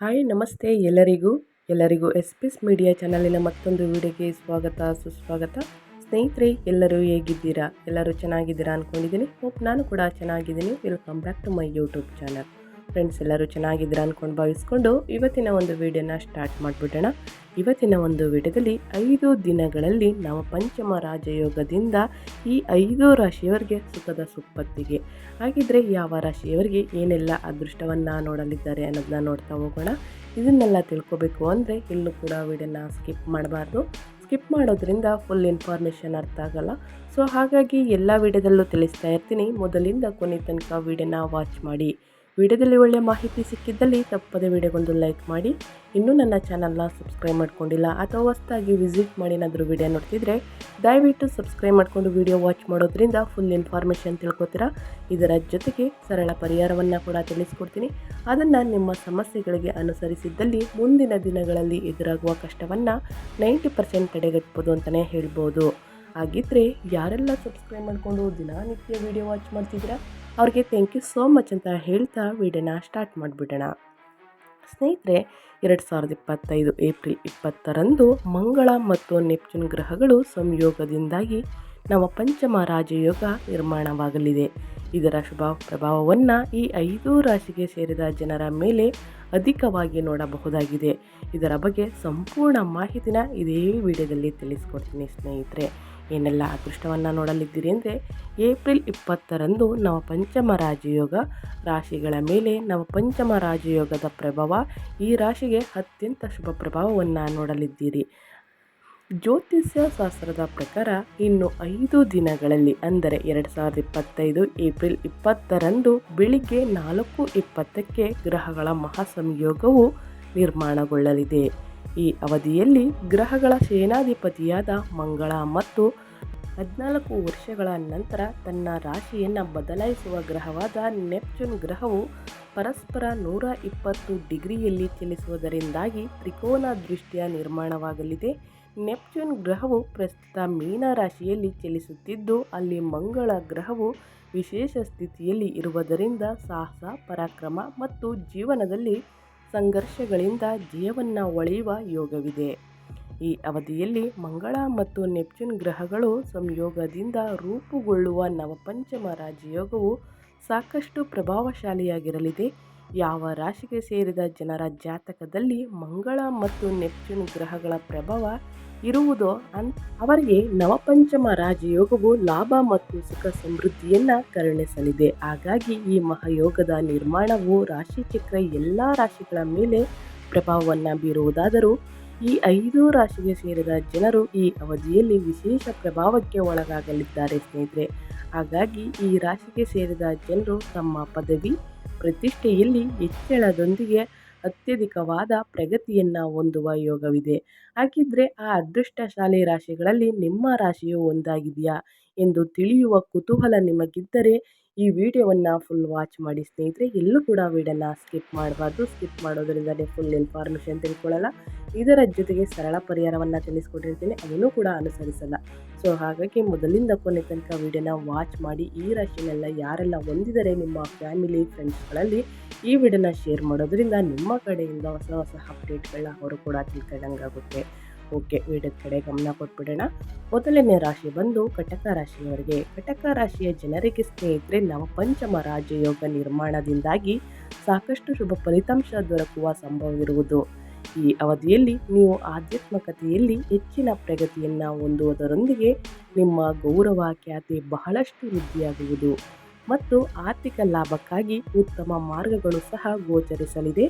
Hi, ನಮಸ್ತೆ ಎಲ್ಲರಿಗೂ. ಎಲ್ಲರಿಗೂ ಎಸ್ ಪಿ ಎಸ್ ಮೀಡಿಯಾ ಚಾನಲಿನ ಮತ್ತೊಂದು ವಿಡಿಯೋಗೆ ಸ್ವಾಗತ, ಸುಸ್ವಾಗತ. ಸ್ನೇಹಿತರೆ, ಎಲ್ಲರೂ ಹೇಗಿದ್ದೀರಾ? ಎಲ್ಲರೂ ಚೆನ್ನಾಗಿದ್ದೀರಾ ಅಂದ್ಕೊಂಡಿದ್ದೀನಿ ಹೋಪ್ ನಾನು ಕೂಡ ಚೆನ್ನಾಗಿದ್ದೀನಿ. Welcome back to my YouTube channel friends ಎಲ್ಲರೂ ಚೆನ್ನಾಗಿದ್ದೀರಾ ಅಂದ್ಕೊಂಡು ಭಾವಿಸ್ಕೊಂಡು ಇವತ್ತಿನ ಒಂದು ವಿಡಿಯೋನ ಸ್ಟಾರ್ಟ್ ಮಾಡಿಬಿಡೋಣ. ಇವತ್ತಿನ ಒಂದು ವಿಡಿಯೋದಲ್ಲಿ ಐದು ದಿನಗಳಲ್ಲಿ ನಾವು ಪಂಚಮ ರಾಜಯೋಗದಿಂದ ಈ ಐದು ರಾಶಿಯವರಿಗೆ ಸುಖದ ಸುಪ್ಪತ್ತಿಗೆ ಹಾಗಿದ್ರೆ ಯಾವ ರಾಶಿಯವರಿಗೆ ಏನೆಲ್ಲ ಅದೃಷ್ಟವನ್ನು ನೋಡಲಿದ್ದಾರೆ ಅನ್ನೋದನ್ನ ನೋಡ್ತಾ ಹೋಗೋಣ. ಇದನ್ನೆಲ್ಲ ತಿಳ್ಕೊಬೇಕು ಅಂದರೆ ಎಲ್ಲೂ ಕೂಡ ವಿಡಿಯೋನ ಸ್ಕಿಪ್ ಮಾಡಬಾರ್ದು. ಸ್ಕಿಪ್ ಮಾಡೋದ್ರಿಂದ ಫುಲ್ ಇನ್ಫಾರ್ಮೇಷನ್ ಅರ್ಥ ಆಗಲ್ಲ. ಸೊ ಹಾಗಾಗಿ ಎಲ್ಲ ವಿಡಿಯೋದಲ್ಲೂ ತಿಳಿಸ್ತಾ ಇರ್ತೀನಿ. ಮೊದಲಿಂದ ಕೊನೆ ತನಕ ವಿಡಿಯೋನ ವಾಚ್ ಮಾಡಿ. ವಿಡಿಯೋದಲ್ಲಿ ಒಳ್ಳೆಯ ಮಾಹಿತಿ ಸಿಕ್ಕಿದ್ದಲ್ಲಿ ತಪ್ಪದೆ ವಿಡಿಯೋಗೊಂದು ಲೈಕ್ ಮಾಡಿ. ಇನ್ನೂ ನನ್ನ ಚಾನಲ್ನ ಸಬ್ಸ್ಕ್ರೈಬ್ ಮಾಡ್ಕೊಂಡಿಲ್ಲ ಅಥವಾ ಹೊಸದಾಗಿ ವಿಸಿಟ್ ಮಾಡಿ ಏನಾದರೂ ವಿಡಿಯೋ ನೋಡ್ತಿದ್ರೆ ದಯವಿಟ್ಟು ಸಬ್ಸ್ಕ್ರೈಬ್ ಮಾಡಿಕೊಂಡು ವಿಡಿಯೋ ವಾಚ್ ಮಾಡೋದ್ರಿಂದ ಫುಲ್ ಇನ್ಫಾರ್ಮೇಷನ್ ತಿಳ್ಕೊತೀರಾ? ಇದರ ಜೊತೆಗೆ ಸರಳ ಪರಿಹಾರವನ್ನು ಕೂಡ ತಿಳಿಸ್ಕೊಡ್ತೀನಿ. ಅದನ್ನು ನಿಮ್ಮ ಸಮಸ್ಯೆಗಳಿಗೆ ಅನುಸರಿಸಿದ್ದಲ್ಲಿ ಮುಂದಿನ ದಿನಗಳಲ್ಲಿ ಎದುರಾಗುವ ಕಷ್ಟವನ್ನು ನೈಂಟಿ ಪರ್ಸೆಂಟ್ ತಡೆಗಟ್ಬೋದು ಅಂತಲೇ ಹೇಳ್ಬೋದು. ಹಾಗಿದ್ದರೆ ಯಾರೆಲ್ಲ ಸಬ್ಸ್ಕ್ರೈಬ್ ಮಾಡಿಕೊಂಡು ದಿನನಿತ್ಯ ವಿಡಿಯೋ ವಾಚ್ ಮಾಡ್ತಿದ್ದೀರಾ? ಅವ್ರಿಗೆ ಥ್ಯಾಂಕ್ ಯು ಸೋ ಮಚ್ ಅಂತ ಹೇಳ್ತಾ ವಿಡಿಯೋನ ಸ್ಟಾರ್ಟ್ ಮಾಡಿಬಿಡೋಣ. ಸ್ನೇಹಿತರೆ, ಎರಡು ಸಾವಿರದ ಇಪ್ಪತ್ತೈದು ಏಪ್ರಿಲ್ ಇಪ್ಪತ್ತರಂದು ಮಂಗಳ ಮತ್ತು ನೆಪ್ಚೂನ್ ಗ್ರಹಗಳು ಸಂಯೋಗದಿಂದಾಗಿ ನಮ್ಮ ಪಂಚಮ ರಾಜಯೋಗ ನಿರ್ಮಾಣವಾಗಲಿದೆ. ಇದರ ಶುಭ ಪ್ರಭಾವವನ್ನು ಈ ಐದು ರಾಶಿಗೆ ಸೇರಿದ ಜನರ ಮೇಲೆ ಅಧಿಕವಾಗಿ ನೋಡಬಹುದಾಗಿದೆ. ಇದರ ಬಗ್ಗೆ ಸಂಪೂರ್ಣ ಮಾಹಿತಿನ ಇದೇ ವಿಡಿಯೋದಲ್ಲಿ ತಿಳಿಸ್ಕೊಡ್ತೀನಿ ಸ್ನೇಹಿತರೆ. ಏನೆಲ್ಲ ಅದೃಷ್ಟವನ್ನು ನೋಡಲಿದ್ದೀರಿ ಅಂದರೆ ಏಪ್ರಿಲ್ ಇಪ್ಪತ್ತರಂದು ನವ ಪಂಚಮ ರಾಜಯೋಗ ರಾಶಿಗಳ ಮೇಲೆ ನವ ಪಂಚಮ ರಾಜಯೋಗದ ಪ್ರಭಾವ ಈ ರಾಶಿಗೆ ಅತ್ಯಂತ ಶುಭ ಪ್ರಭಾವವನ್ನು ನೋಡಲಿದ್ದೀರಿ. ಜ್ಯೋತಿಷ್ಯ ಶಾಸ್ತ್ರದ ಪ್ರಕಾರ ಇನ್ನು ಐದು ದಿನಗಳಲ್ಲಿ ಅಂದರೆ ಎರಡು ಸಾವಿರದ ಇಪ್ಪತ್ತೈದು ಏಪ್ರಿಲ್ ಇಪ್ಪತ್ತರಂದು ಬೆಳಿಗ್ಗೆ ನಾಲ್ಕು ಇಪ್ಪತ್ತಕ್ಕೆ ಗ್ರಹಗಳ ಮಹಾಸಂಯೋಗವು ನಿರ್ಮಾಣಗೊಳ್ಳಲಿದೆ. ಈ ಅವಧಿಯಲ್ಲಿ ಗ್ರಹಗಳ ಸೇನಾಧಿಪತಿಯಾದ ಮಂಗಳ ಮತ್ತು ಹದಿನಾಲ್ಕು ವರ್ಷಗಳ ನಂತರ ತನ್ನ ರಾಶಿಯನ್ನು ಬದಲಾಯಿಸುವ ಗ್ರಹವಾದ ನೆಪ್ಚೂನ್ ಗ್ರಹವು ಪರಸ್ಪರ ನೂರ ಇಪ್ಪತ್ತು ಡಿಗ್ರಿಯಲ್ಲಿ ಚಲಿಸುವುದರಿಂದಾಗಿ ತ್ರಿಕೋನ ದೃಷ್ಟಿಯ ನಿರ್ಮಾಣವಾಗಲಿದೆ. ನೆಪ್ಚೂನ್ ಗ್ರಹವು ಪ್ರಸ್ತುತ ಮೀನ ರಾಶಿಯಲ್ಲಿ ಚಲಿಸುತ್ತಿದ್ದು, ಅಲ್ಲಿ ಮಂಗಳ ಗ್ರಹವು ವಿಶೇಷ ಸ್ಥಿತಿಯಲ್ಲಿ ಇರುವುದರಿಂದ ಸಾಹಸ, ಪರಾಕ್ರಮ ಮತ್ತು ಜೀವನದಲ್ಲಿ ಸಂಘರ್ಷಗಳಿಂದ ಜಯವನ್ನು ಒಳೆಯುವ ಯೋಗವಿದೆ. ಈ ಅವಧಿಯಲ್ಲಿ ಮಂಗಳ ಮತ್ತು ನೆಪ್ಚೂನ್ ಗ್ರಹಗಳು ಸಂಯೋಗದಿಂದ ರೂಪುಗೊಳ್ಳುವ ನವಪಂಚಮ ರಾಜಯೋಗವು ಸಾಕಷ್ಟು ಪ್ರಭಾವಶಾಲಿಯಾಗಿರಲಿದೆ. ಯಾವ ರಾಶಿಗೆ ಸೇರಿದ ಜನರ ಜಾತಕದಲ್ಲಿ ಮಂಗಳ ಮತ್ತು ನೆಪ್ಚೂನ್ ಗ್ರಹಗಳ ಪ್ರಭಾವ ಇರುವುದೋ ಅವರಿಗೆ ನವಪಂಚಮ ರಾಜಯೋಗವು ಲಾಭ ಮತ್ತು ಸುಖ ಸಮೃದ್ಧಿಯನ್ನು ಕರುಣಿಸಲಿದೆ. ಹಾಗಾಗಿ ಈ ಮಹಾಯೋಗದ ನಿರ್ಮಾಣವು ರಾಶಿಚಕ್ರ ಎಲ್ಲ ರಾಶಿಗಳ ಮೇಲೆ ಪ್ರಭಾವವನ್ನು ಬೀರುವುದಾದರೂ, ಈ ಐದು ರಾಶಿಗೆ ಸೇರಿದ ಜನರು ಈ ಅವಧಿಯಲ್ಲಿ ವಿಶೇಷ ಪ್ರಭಾವಕ್ಕೆ ಒಳಗಾಗಲಿದ್ದಾರೆ ಸ್ನೇಹಿತರೆ. ಹಾಗಾಗಿ ಈ ರಾಶಿಗೆ ಸೇರಿದ ಜನರು ತಮ್ಮ ಪದವಿ, ಪ್ರತಿಷ್ಠೆಯಲ್ಲಿ ಹೆಚ್ಚಳದೊಂದಿಗೆ ಅತ್ಯಧಿಕವಾದ ಪ್ರಗತಿಯನ್ನು ಹೊಂದುವ ಯೋಗವಿದೆ. ಹಾಗಿದ್ರೆ ಆ ಅದೃಷ್ಟಶಾಲಿ ರಾಶಿಗಳಲ್ಲಿ ನಿಮ್ಮ ರಾಶಿಯು ಒಂದಾಗಿದೆಯಾ ಎಂದು ತಿಳಿಯುವ ಕುತೂಹಲ ನಿಮಗಿದ್ದರೆ ಈ ವಿಡಿಯೋವನ್ನು ಫುಲ್ ವಾಚ್ ಮಾಡಿ ಸ್ನೇಹಿತರೆ, ಎಲ್ಲೂ ಕೂಡ ವಿಡಿಯೋನ ಸ್ಕಿಪ್ ಮಾಡಬಾರ್ದು. ಸ್ಕಿಪ್ ಮಾಡೋದರಿಂದಲೇ ಫುಲ್ ಇನ್ಫಾರ್ಮೇಷನ್ ತಿಳ್ಕೊಳ್ಳಲ್ಲ. ಇದರ ಜೊತೆಗೆ ಸರಳ ಪರಿಹಾರವನ್ನು ತಿಳಿಸ್ಕೊಟ್ಟಿರ್ತೀನಿ. ಅದನ್ನು ಕೂಡ ಅನುಸರಿಸಲ್ಲ. ಸೊ ಹಾಗಾಗಿ ಮೊದಲಿಂದ ಕೊನೆ ತನಕ ವಿಡಿಯೋನ ವಾಚ್ ಮಾಡಿ, ಈ ರಾಶಿನೆಲ್ಲ ಯಾರೆಲ್ಲ ಹೊಂದಿದರೆ ನಿಮ್ಮ ಫ್ಯಾಮಿಲಿ ಫ್ರೆಂಡ್ಸ್ಗಳಲ್ಲಿ ಈ ವಿಡಿಯೋನ ಶೇರ್ ಮಾಡೋದ್ರಿಂದ ನಿಮ್ಮ ಕಡೆಯಿಂದ ಹೊಸ ಹೊಸ ಅಪ್ಡೇಟ್ಗಳನ್ನ ಅವರು ಕೂಡ ತಿಳ್ಕೊಂಡಂಗಾಗುತ್ತೆ. ಓಕೆ ವಿಡಿಯೋದ ಕಡೆ ಗಮನ ಕೊಟ್ಬಿಡೋಣ. ಮೊದಲನೇ ರಾಶಿ ಬಂದು ಕಟಕ ರಾಶಿಯವರಿಗೆ. ಕಟಕ ರಾಶಿಯ ಜನರಿಗೆ ಸ್ನೇಹಿತರೆ ನವಪಂಚಮ ರಾಜಯೋಗ ನಿರ್ಮಾಣದಿಂದಾಗಿ ಸಾಕಷ್ಟು ಶುಭ ಫಲಿತಾಂಶ ದೊರಕುವ ಸಂಭವವಿರುವುದು. ಈ ಅವಧಿಯಲ್ಲಿ ನೀವು ಆಧ್ಯಾತ್ಮಕತೆಯಲ್ಲಿ ಹೆಚ್ಚಿನ ಪ್ರಗತಿಯನ್ನು ಹೊಂದುವುದರೊಂದಿಗೆ ನಿಮ್ಮ ಗೌರವ, ಖ್ಯಾತಿ ಬಹಳಷ್ಟು ವೃದ್ಧಿಯಾಗುವುದು. ಮತ್ತು ಆರ್ಥಿಕ ಲಾಭಕ್ಕಾಗಿ ಉತ್ತಮ ಮಾರ್ಗಗಳು ಸಹ ಗೋಚರಿಸಲಿದೆ.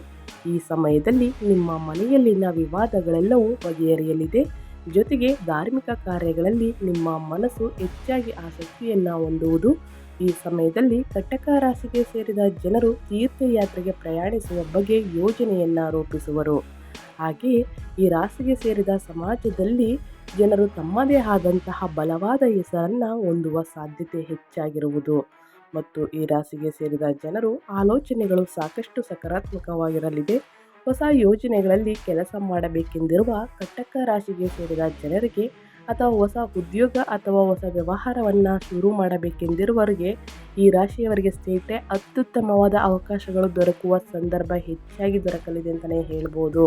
ಈ ಸಮಯದಲ್ಲಿ ನಿಮ್ಮ ಮನೆಯಲ್ಲಿನ ವಿವಾದಗಳೆಲ್ಲವೂ ಬಗೆಹರಿಯಲಿದೆ. ಜೊತೆಗೆ ಧಾರ್ಮಿಕ ಕಾರ್ಯಗಳಲ್ಲಿ ನಿಮ್ಮ ಮನಸ್ಸು ಹೆಚ್ಚಾಗಿ ಆಸಕ್ತಿಯನ್ನು ಹೊಂದುವುದು. ಈ ಸಮಯದಲ್ಲಿ ಕಟಕ ರಾಶಿಗೆ ಸೇರಿದ ಜನರು ತೀರ್ಥಯಾತ್ರೆಗೆ ಪ್ರಯಾಣಿಸುವ ಬಗ್ಗೆ ಯೋಜನೆಯನ್ನು ರೂಪಿಸುವರು. ಹಾಗೆಯೇ ಈ ರಾಶಿಗೆ ಸೇರಿದ ಸಮಾಜದಲ್ಲಿ ಜನರು ತಮ್ಮದೇ ಆದಂತಹ ಬಲವಾದ ಹೆಸರನ್ನು ಹೊಂದುವ ಸಾಧ್ಯತೆ ಹೆಚ್ಚಾಗಿರುವುದು. ಮತ್ತು ಈ ರಾಶಿಗೆ ಸೇರಿದ ಜನರು ಆಲೋಚನೆಗಳು ಸಾಕಷ್ಟು ಸಕಾರಾತ್ಮಕವಾಗಿರಲಿದೆ. ಹೊಸ ಯೋಜನೆಗಳಲ್ಲಿ ಕೆಲಸ ಮಾಡಬೇಕೆಂದಿರುವ ಕಟ್ಟಕ ರಾಶಿಗೆ ಸೇರಿದ ಜನರಿಗೆ ಅಥವಾ ಹೊಸ ಉದ್ಯೋಗ ಅಥವಾ ಹೊಸ ವ್ಯವಹಾರವನ್ನು ಶುರು ಮಾಡಬೇಕೆಂದಿರುವವರಿಗೆ ಈ ರಾಶಿಯವರಿಗೆ ಸ್ನೇಹಿತರೆ ಅತ್ಯುತ್ತಮವಾದ ಅವಕಾಶಗಳು ದೊರಕುವ ಸಂದರ್ಭ ಹೆಚ್ಚಾಗಿ ದೊರಕಲಿದೆ ಅಂತಲೇ ಹೇಳ್ಬೋದು.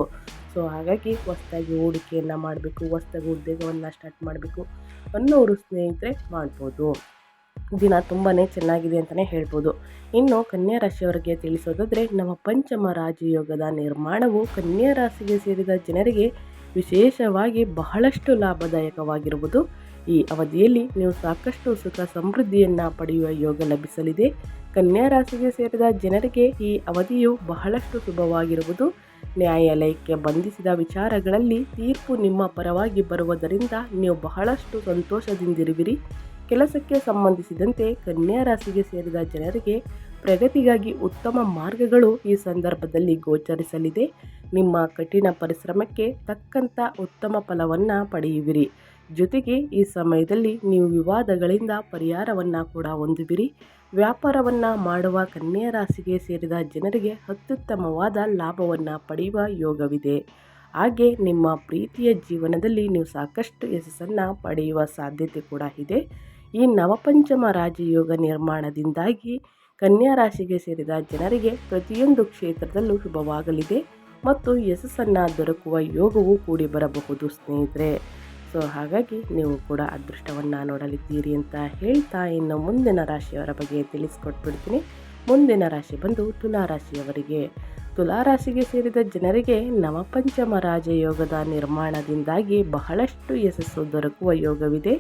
ಸೊ, ಹಾಗಾಗಿ ಹೊಸದಾಗಿ ಹೂಡಿಕೆಯನ್ನು ಮಾಡಬೇಕು, ಹೊಸದಾಗಿ ಉದ್ಯೋಗವನ್ನು ಸ್ಟಾರ್ಟ್ ಮಾಡಬೇಕು ಅನ್ನೋರು ಸ್ನೇಹಿತರೆ ಮಾಡ್ಬೋದು. ದಿನ ತುಂಬಾ ಚೆನ್ನಾಗಿದೆ ಅಂತಲೇ ಹೇಳ್ಬೋದು. ಇನ್ನು ಕನ್ಯಾ ರಾಶಿಯವರಿಗೆ ತಿಳಿಸೋದಾದರೆ, ನಮ್ಮ ಪಂಚಮ ರಾಜಯೋಗದ ನಿರ್ಮಾಣವು ಕನ್ಯಾ ರಾಶಿಗೆ ಸೇರಿದ ಜನರಿಗೆ ವಿಶೇಷವಾಗಿ ಬಹಳಷ್ಟು ಲಾಭದಾಯಕವಾಗಿರುವುದು. ಈ ಅವಧಿಯಲ್ಲಿ ನೀವು ಸಾಕಷ್ಟು ಸುಖ ಸಮೃದ್ಧಿಯನ್ನು ಪಡೆಯುವ ಯೋಗ ಲಭಿಸಲಿದೆ. ಕನ್ಯಾ ರಾಶಿಗೆ ಸೇರಿದ ಜನರಿಗೆ ಈ ಅವಧಿಯು ಬಹಳಷ್ಟು ಶುಭವಾಗಿರುವುದು. ನ್ಯಾಯಾಲಯಕ್ಕೆ ಬಂಧಿಸಿದ ವಿಚಾರಗಳಲ್ಲಿ ತೀರ್ಪು ನಿಮ್ಮ ಪರವಾಗಿ ಬರುವುದರಿಂದ ನೀವು ಬಹಳಷ್ಟು ಸಂತೋಷದಿಂದಿರುವಿರಿ. ಕೆಲಸಕ್ಕೆ ಸಂಬಂಧಿಸಿದಂತೆ ಕನ್ಯಾ ರಾಶಿಗೆ ಸೇರಿದ ಜನರಿಗೆ ಪ್ರಗತಿಗಾಗಿ ಉತ್ತಮ ಮಾರ್ಗಗಳು ಈ ಸಂದರ್ಭದಲ್ಲಿ ಗೋಚರಿಸಲಿದೆ. ನಿಮ್ಮ ಕಠಿಣ ಪರಿಶ್ರಮಕ್ಕೆ ತಕ್ಕಂಥ ಉತ್ತಮ ಫಲವನ್ನು ಪಡೆಯುವಿರಿ. ಜೊತೆಗೆ ಈ ಸಮಯದಲ್ಲಿ ನೀವು ವಿವಾದಗಳಿಂದ ಪರಿಹಾರವನ್ನು ಕೂಡ ಹೊಂದುವಿರಿ. ವ್ಯಾಪಾರವನ್ನು ಮಾಡುವ ಕನ್ಯಾ ರಾಶಿಗೆ ಸೇರಿದ ಜನರಿಗೆ ಅತ್ಯುತ್ತಮವಾದ ಲಾಭವನ್ನು ಪಡೆಯುವ ಯೋಗವಿದೆ. ಹಾಗೆ ನಿಮ್ಮ ಪ್ರೀತಿಯ ಜೀವನದಲ್ಲಿ ನೀವು ಸಾಕಷ್ಟು ಯಶಸ್ಸನ್ನು ಪಡೆಯುವ ಸಾಧ್ಯತೆ ಕೂಡ ಇದೆ. ಈ ನವಪಂಚಮ ರಾಜಯೋಗ ನಿರ್ಮಾಣದಿಂದಾಗಿ ಕನ್ಯಾ ರಾಶಿಗೆ ಸೇರಿದ ಜನರಿಗೆ ಪ್ರತಿಯೊಂದು ಕ್ಷೇತ್ರದಲ್ಲೂ ಶುಭವಾಗಲಿದೆ ಮತ್ತು ಯಶಸ್ಸನ್ನು ದೊರಕುವ ಯೋಗವೂ ಕೂಡಿ ಬರಬಹುದು, ಸ್ನೇಹಿತರೆ. ಸೊ, ಹಾಗಾಗಿ ನೀವು ಕೂಡ ಅದೃಷ್ಟವನ್ನು ನೋಡಲಿದ್ದೀರಿ ಅಂತ ಹೇಳ್ತಾ ಇನ್ನು ಮುಂದಿನ ರಾಶಿಯವರ ಬಗ್ಗೆ ತಿಳಿಸ್ಕೊಟ್ಬಿಡ್ತೀನಿ. ಮುಂದಿನ ರಾಶಿ ಬಂದು ತುಲಾ ರಾಶಿಯವರಿಗೆ ತುಲಾರಾಶಿಗೆ ಸೇರಿದ ಜನರಿಗೆ ನವಪಂಚಮ ರಾಜಯೋಗದ ನಿರ್ಮಾಣದಿಂದಾಗಿ ಬಹಳಷ್ಟು ಯಶಸ್ಸು ದೊರಕುವ ಯೋಗವಿದೆ.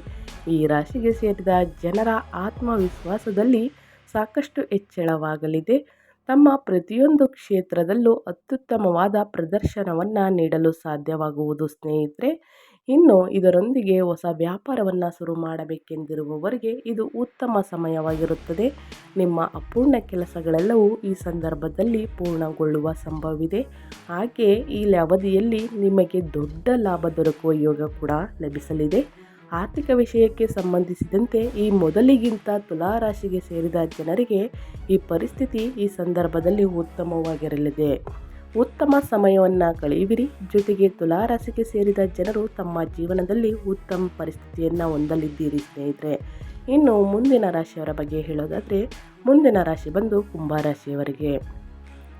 ಈ ರಾಶಿಗೆ ಸೇರಿದ ಜನರ ಆತ್ಮವಿಶ್ವಾಸದಲ್ಲಿ ಸಾಕಷ್ಟು ಹೆಚ್ಚಳವಾಗಲಿದೆ. ತಮ್ಮ ಪ್ರತಿಯೊಂದು ಕ್ಷೇತ್ರದಲ್ಲೂ ಅತ್ಯುತ್ತಮವಾದ ಪ್ರದರ್ಶನವನ್ನು ನೀಡಲು ಸಾಧ್ಯವಾಗುವುದು ಸ್ನೇಹಿತರೆ ಇನ್ನು ಇದರೊಂದಿಗೆ ಹೊಸ ವ್ಯಾಪಾರವನ್ನು ಶುರು ಮಾಡಬೇಕೆಂದಿರುವವರಿಗೆ ಇದು ಉತ್ತಮ ಸಮಯವಾಗಿರುತ್ತದೆ. ನಿಮ್ಮ ಅಪೂರ್ಣ ಕೆಲಸಗಳೆಲ್ಲವೂ ಈ ಸಂದರ್ಭದಲ್ಲಿ ಪೂರ್ಣಗೊಳ್ಳುವ ಸಂಭವವಿದೆ. ಹಾಗೆ ಈ ಅವಧಿಯಲ್ಲಿ ನಿಮಗೆ ದೊಡ್ಡ ಲಾಭ ದೊರಕುವ ಯೋಗ ಕೂಡ ಲಭಿಸಲಿದೆ. ಆರ್ಥಿಕ ವಿಷಯಕ್ಕೆ ಸಂಬಂಧಿಸಿದಂತೆ ಈ ಮೊದಲಿಗಿಂತ ತುಲಾರಾಶಿಗೆ ಸೇರಿದ ಜನರಿಗೆ ಈ ಪರಿಸ್ಥಿತಿ ಈ ಸಂದರ್ಭದಲ್ಲಿ ಉತ್ತಮವಾಗಿರಲಿದೆ. ಉತ್ತಮ ಸಮಯವನ್ನು ಕಳೆಯುವಿರಿ ಜೊತೆಗೆ ತುಲಾರಾಶಿಗೆ ಸೇರಿದ ಜನರು ತಮ್ಮ ಜೀವನದಲ್ಲಿ ಉತ್ತಮ ಪರಿಸ್ಥಿತಿಯನ್ನು ಹೊಂದಲಿದ್ದೀರಿ ಸ್ನೇಹಿತರೆ. ಇನ್ನು ಮುಂದಿನ ರಾಶಿಯವರ ಬಗ್ಗೆ ಹೇಳೋದಾದರೆ, ಮುಂದಿನ ರಾಶಿ ಬಂದು ಕುಂಭರಾಶಿಯವರಿಗೆ.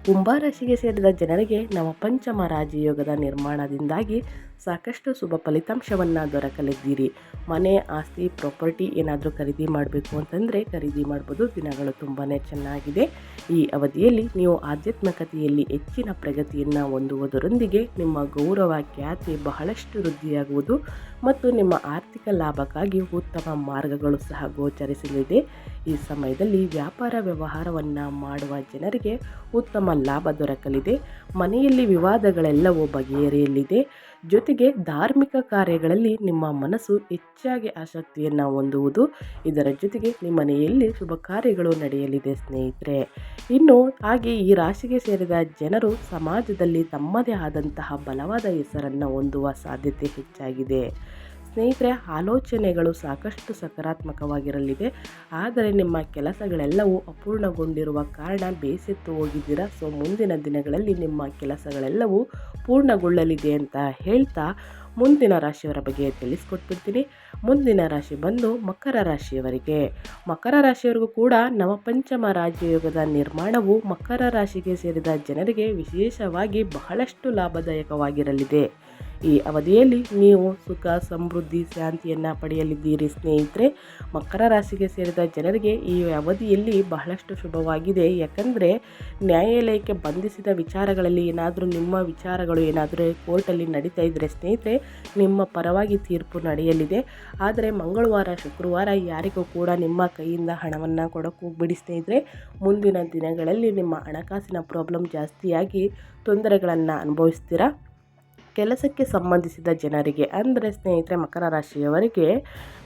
ಕುಂಭರಾಶಿಗೆ ಸೇರಿದ ಜನರಿಗೆ ನಮ್ಮ ಪಂಚಮ ರಾಜಯೋಗದ ನಿರ್ಮಾಣದಿಂದಾಗಿ ಸಾಕಷ್ಟು ಶುಭ ಫಲಿತಾಂಶವನ್ನು ದೊರಕಲಿದ್ದೀರಿ. ಮನೆ, ಆಸ್ತಿ, ಪ್ರಾಪರ್ಟಿ ಏನಾದರೂ ಖರೀದಿ ಮಾಡಬೇಕು ಅಂತಂದರೆ ಖರೀದಿ ಮಾಡ್ಬೋದು. ದಿನಗಳು ತುಂಬಾ ಚೆನ್ನಾಗಿದೆ. ಈ ಅವಧಿಯಲ್ಲಿ ನೀವು ಆಧ್ಯಾತ್ಮಿಕತೆಯಲ್ಲಿ ಹೆಚ್ಚಿನ ಪ್ರಗತಿಯನ್ನು ಹೊಂದುವುದರೊಂದಿಗೆ ನಿಮ್ಮ ಗೌರವ, ಖ್ಯಾತಿ ಬಹಳಷ್ಟು ವೃದ್ಧಿಯಾಗುವುದು ಮತ್ತು ನಿಮ್ಮ ಆರ್ಥಿಕ ಲಾಭಕ್ಕಾಗಿ ಉತ್ತಮ ಮಾರ್ಗಗಳು ಸಹ ಗೋಚರಿಸಲಿದೆ. ಈ ಸಮಯದಲ್ಲಿ ವ್ಯಾಪಾರ ವ್ಯವಹಾರವನ್ನು ಮಾಡುವ ಜನರಿಗೆ ಉತ್ತಮ ಲಾಭ ದೊರಕಲಿದೆ. ಮನೆಯಲ್ಲಿ ವಿವಾದಗಳೆಲ್ಲವೂ ಬಗೆಹರಿಯಲಿದೆ. ಜೊತೆಗೆ ಧಾರ್ಮಿಕ ಕಾರ್ಯಗಳಲ್ಲಿ ನಿಮ್ಮ ಮನಸ್ಸು ಹೆಚ್ಚಾಗಿ ಆಸಕ್ತಿಯನ್ನು ಹೊಂದುವುದು. ಇದರ ಜೊತೆಗೆ ನಿಮ್ಮ ಮನೆಯಲ್ಲಿ ಶುಭ ಕಾರ್ಯಗಳು ನಡೆಯಲಿದೆ ಸ್ನೇಹಿತರೆ. ಇನ್ನು ಹಾಗೆ ಈ ರಾಶಿಗೆ ಸೇರಿದ ಜನರು ಸಮಾಜದಲ್ಲಿ ತಮ್ಮದೇ ಆದಂತಹ ಬಲವಾದ ಹೆಸರನ್ನು ಹೊಂದುವ ಸಾಧ್ಯತೆ ಹೆಚ್ಚಾಗಿದೆ. ಸ್ನೇಹಿತರೆ, ಆಲೋಚನೆಗಳು ಸಾಕಷ್ಟು ಸಕಾರಾತ್ಮಕವಾಗಿರಲಿವೆ ಆದರೆ ನಿಮ್ಮ ಕೆಲಸಗಳೆಲ್ಲವೂ ಅಪೂರ್ಣಗೊಂಡಿರುವ ಕಾರಣ ಬೇಸತ್ತು ಹೋಗಿದ್ದೀರಾ? ಸೊ, ಮುಂದಿನ ದಿನಗಳಲ್ಲಿ ನಿಮ್ಮ ಕೆಲಸಗಳೆಲ್ಲವೂ ಪೂರ್ಣಗೊಳ್ಳಲಿದೆ ಅಂತ ಹೇಳ್ತಾ ಮುಂದಿನ ರಾಶಿಯವರ ಬಗ್ಗೆ ತಿಳಿಸ್ಕೊಟ್ಬಿಡ್ತೀನಿ. ಮುಂದಿನ ರಾಶಿ ಬಂದು ಮಕರ ರಾಶಿಯವರಿಗೆ. ಮಕರ ರಾಶಿಯವರಿಗೂ ಕೂಡ ನವಪಂಚಮ ರಾಜಯೋಗದ ನಿರ್ಮಾಣವು ಮಕರ ರಾಶಿಗೆ ಸೇರಿದ ಜನರಿಗೆ ವಿಶೇಷವಾಗಿ ಬಹಳಷ್ಟು ಲಾಭದಾಯಕವಾಗಿರಲಿದೆ. ಈ ಅವಧಿಯಲ್ಲಿ ನೀವು ಸುಖ, ಸಮೃದ್ಧಿ, ಶಾಂತಿಯನ್ನು ಪಡೆಯಲಿದ್ದೀರಿ ಸ್ನೇಹಿತರೆ. ಮಕರ ರಾಶಿಗೆ ಸೇರಿದ ಜನರಿಗೆ ಈ ಅವಧಿಯಲ್ಲಿ ಬಹಳಷ್ಟು ಶುಭವಾಗಿದೆ. ಯಾಕಂದರೆ ನ್ಯಾಯಾಲಯಕ್ಕೆ ಬಂಧಿಸಿದ ವಿಚಾರಗಳಲ್ಲಿ ಏನಾದರೂ ನಿಮ್ಮ ವಿಚಾರಗಳು ಏನಾದರೂ ಕೋರ್ಟಲ್ಲಿ ನಡೀತಾ ಇದ್ದರೆ ಸ್ನೇಹಿತರೆ, ನಿಮ್ಮ ಪರವಾಗಿ ತೀರ್ಪು ನಡೆಯಲಿದೆ. ಆದರೆ ಮಂಗಳವಾರ, ಶುಕ್ರವಾರ ಯಾರಿಗೂ ಕೂಡ ನಿಮ್ಮ ಕೈಯಿಂದ ಹಣವನ್ನು ಕೊಡೋಕೆ ಹೋಗ್ಬಿಡಿ ಸ್ನೇಹಿತರೆ. ಮುಂದಿನ ದಿನಗಳಲ್ಲಿ ನಿಮ್ಮ ಹಣಕಾಸಿನ ಪ್ರಾಬ್ಲಮ್ ಜಾಸ್ತಿಯಾಗಿ ತೊಂದರೆಗಳನ್ನು ಅನುಭವಿಸ್ತೀರಾ? ಕೆಲಸಕ್ಕೆ ಸಂಬಂಧಿಸಿದ ಜನರಿಗೆ, ಅಂದರೆ ಸ್ನೇಹಿತರೆ, ಮಕರ ರಾಶಿಯವರಿಗೆ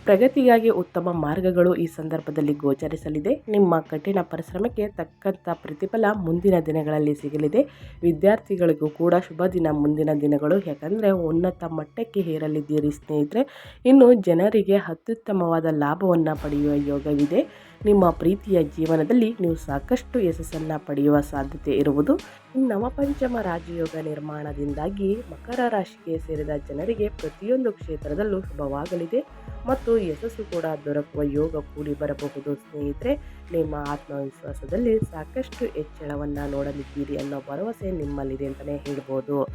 ಪ್ರಗತಿಗಾಗಿ ಉತ್ತಮ ಮಾರ್ಗಗಳು ಈ ಸಂದರ್ಭದಲ್ಲಿ ಗೋಚರಿಸಲಿದೆ. ನಿಮ್ಮ ಕಠಿಣ ಪರಿಶ್ರಮಕ್ಕೆ ತಕ್ಕಂಥ ಪ್ರತಿಫಲ ಮುಂದಿನ ದಿನಗಳಲ್ಲಿ ಸಿಗಲಿದೆ. ವಿದ್ಯಾರ್ಥಿಗಳಿಗೂ ಕೂಡ ಶುಭ ದಿನ ಮುಂದಿನ ದಿನಗಳು. ಯಾಕಂದರೆ ಉನ್ನತ ಮಟ್ಟಕ್ಕೆ ಹೇರಲಿದ್ದೀರಿ ಸ್ನೇಹಿತರೆ. ಇನ್ನು ಜನರಿಗೆ ಅತ್ಯುತ್ತಮವಾದ ಲಾಭವನ್ನು ಪಡೆಯುವ ಯೋಗವಿದೆ. ನಿಮ್ಮ ಪ್ರೀತಿಯ ಜೀವನದಲ್ಲಿ ನೀವು ಸಾಕಷ್ಟು ಯಶಸ್ಸನ್ನು ಪಡೆಯುವ ಸಾಧ್ಯತೆ ಇರುವುದು. ನವಪಂಚಮ ರಾಜಯೋಗ ನಿರ್ಮಾಣದಿಂದಾಗಿ ಮಕರ ರಾಶಿಗೆ ಸೇರಿದ ಜನರಿಗೆ ಪ್ರತಿಯೊಂದು ಕ್ಷೇತ್ರದಲ್ಲೂ ಶುಭವಾಗಲಿದೆ. ಮತ್ತು ಯಶಸ್ಸು ಕೂಡ ದೊರಕುವ ಯೋಗ ಕೂಡಿ ಬರಬಹುದು. ಸ್ನೇಹಿತರೆ, ನಿಮ್ಮ ಆತ್ಮವಿಶ್ವಾಸದಲ್ಲಿ ಸಾಕಷ್ಟು ಹೆಚ್ಚಳವನ್ನು ನೋಡಲಿದ್ದೀರಿ ಅನ್ನೋ ಭರವಸೆ ನಿಮ್ಮಲ್ಲಿದೆ ಅಂತಲೇ ಹೇಳ್ಬೋದು.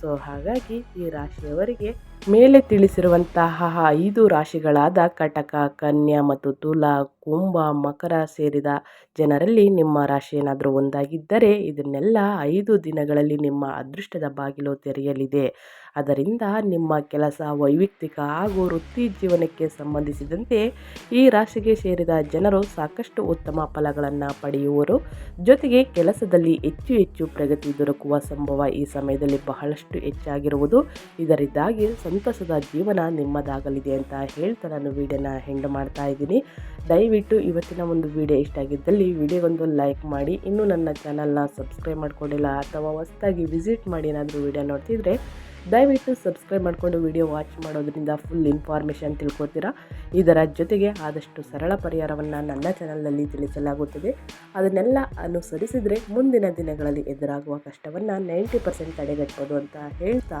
ಸೊ, ಹಾಗಾಗಿ ಈ ರಾಶಿಯವರಿಗೆ ಮೇಲೆ ತಿಳಿಸಿರುವಂತಹ ಐದು ರಾಶಿಗಳಾದ ಕಟಕ, ಕನ್ಯಾ ಮತ್ತು ತುಲಾ, ಕುಂಭ, ಮಕರ ಸೇರಿದ ಜನರಲ್ಲಿ ನಿಮ್ಮ ರಾಶಿ ಏನಾದರೂ ಒಂದಾಗಿದ್ದರೆ ಇದನ್ನೆಲ್ಲ ಐದು ದಿನಗಳಲ್ಲಿ ನಿಮ್ಮ ಅದೃಷ್ಟದ ಬಾಗಿಲು ತೆರೆಯಲಿದೆ. ಅದರಿಂದ ನಿಮ್ಮ ಕೆಲಸ ವೈಯಕ್ತಿಕ ಹಾಗೂ ವೃತ್ತಿ ಜೀವನಕ್ಕೆ ಸಂಬಂಧಿಸಿದಂತೆ ಈ ರಾಶಿಗೆ ಸೇರಿದ ಜನರು ಸಾಕಷ್ಟು ಉತ್ತಮ ಫಲಗಳನ್ನು ಪಡೆಯುವರು. ಜೊತೆಗೆ ಕೆಲಸದಲ್ಲಿ ಹೆಚ್ಚು ಹೆಚ್ಚು ಪ್ರಗತಿ ದೊರಕುವ ಸಂಭವ ಈ ಸಮಯದಲ್ಲಿ ಬಹಳಷ್ಟು ಹೆಚ್ಚಾಗಿರುವುದು. ಇದರಿಂದಾಗಿ ಸಂತಸದ ಜೀವನ ನಿಮ್ಮದಾಗಲಿದೆ ಅಂತ ಹೇಳ್ತಾ ನಾನು ವಿಡಿಯೋನ ಹೆಂಡ್ ಮಾಡ್ತಾ ಇದ್ದೀನಿ. ದಯವಿಟ್ಟು ಇವತ್ತಿನ ಒಂದು ವಿಡಿಯೋ ಇಷ್ಟ ಆಗಿದ್ದಲ್ಲಿ ವಿಡಿಯೋಗೊಂದು ಲೈಕ್ ಮಾಡಿ. ಇನ್ನೂ ನನ್ನ ಚಾನಲ್ನ ಸಬ್ಸ್ಕ್ರೈಬ್ ಮಾಡ್ಕೊಂಡಿಲ್ಲ ಅಥವಾ ಹೊಸದಾಗಿ ವಿಸಿಟ್ ಮಾಡಿ ಏನಾದರೂ ವಿಡಿಯೋ ನೋಡ್ತಿದ್ರೆ ದಯವಿಟ್ಟು ಸಬ್ಸ್ಕ್ರೈಬ್ ಮಾಡಿಕೊಂಡು ವಿಡಿಯೋ ವಾಚ್ ಮಾಡೋದ್ರಿಂದ ಫುಲ್ ಇನ್ಫಾರ್ಮೇಷನ್ ತಿಳ್ಕೊತೀರಾ? ಇದರ ಜೊತೆಗೆ ಆದಷ್ಟು ಸರಳ ಪರಿಹಾರವನ್ನು ನನ್ನ ಚಾನಲ್ನಲ್ಲಿ ತಿಳಿಸಲಾಗುತ್ತದೆ. ಅದನ್ನೆಲ್ಲ ಅನುಸರಿಸಿದರೆ ಮುಂದಿನ ದಿನಗಳಲ್ಲಿ ಎದುರಾಗುವ ಕಷ್ಟವನ್ನು ನೈಂಟಿ ಪರ್ಸೆಂಟ್ ತಡೆಗಟ್ಟಬೋದು ಅಂತ ಹೇಳ್ತಾ